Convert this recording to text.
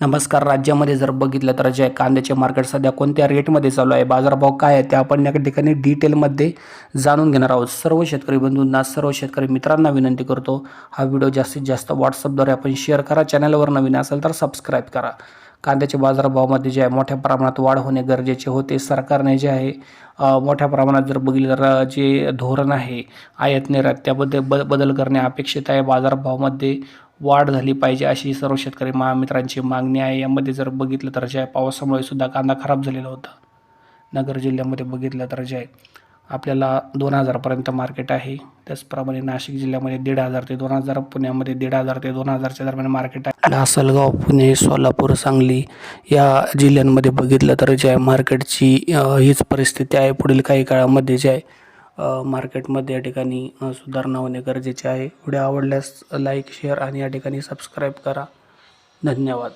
नमस्कार राज्यामध्ये जर बघितलं तर जे कांद्याचे मार्केट सध्या कोणत्या रेटमध्ये चालू आहे बाजारभाव काय आहे ते आपण या ठिकाणी डिटेलमध्ये जाणून घेणार आहोत. सर्व शेतकरी बंधूंना सर्व शेतकरी मित्रांना विनंती करतो हा व्हिडिओ जास्तीत जास्त व्हॉट्सअपद्वारे आपण शेअर करा. चॅनलवर नवीन असेल तर सबस्क्राईब करा. कांद्याच्या बाजारभावामध्ये जे आहे मोठ्या प्रमाणात वाढ होणे गरजेचे होते. सरकारने जे आहे मोठ्या प्रमाणात जर बघितलं तर जे धोरण आहे आयात निर्यात त्याबद्दल ब बदल करणे अपेक्षित आहे. बाजारभावामध्ये वाढ झाली पाहिजे अशी सर्व शेतकरी महामित्रांची मागणी आहे. यामध्ये जर बघितलं तर जे आहे पावसामुळे सुद्धा कांदा खराब झालेला होता. नगर जिल्ह्यामध्ये बघितलं तर जे आहे आपल्याला दोन हजारपर्यंत मार्केट आहे. त्याचप्रमाणे नाशिक जिल्ह्यामध्ये दीड हजार ते दोन हजार पुण्यामध्ये दीड हजार ते दोन हजारच्या दरम्यान मार्केट आहे. लासलगाव पुणे सोलापूर सांगली या जिल्ह्यांमध्ये बघितलं तर जे आहे मार्केटची हीच परिस्थिती आहे. पुढील काही काळामध्ये जे आहे मार्केटमध्ये या ठिकाणी सुधारणा होणे गरजेचे आहे. व्हिडिओ आवडल्यास लाईक शेअर आणि या ठिकाणी सबस्क्राईब करा. धन्यवाद.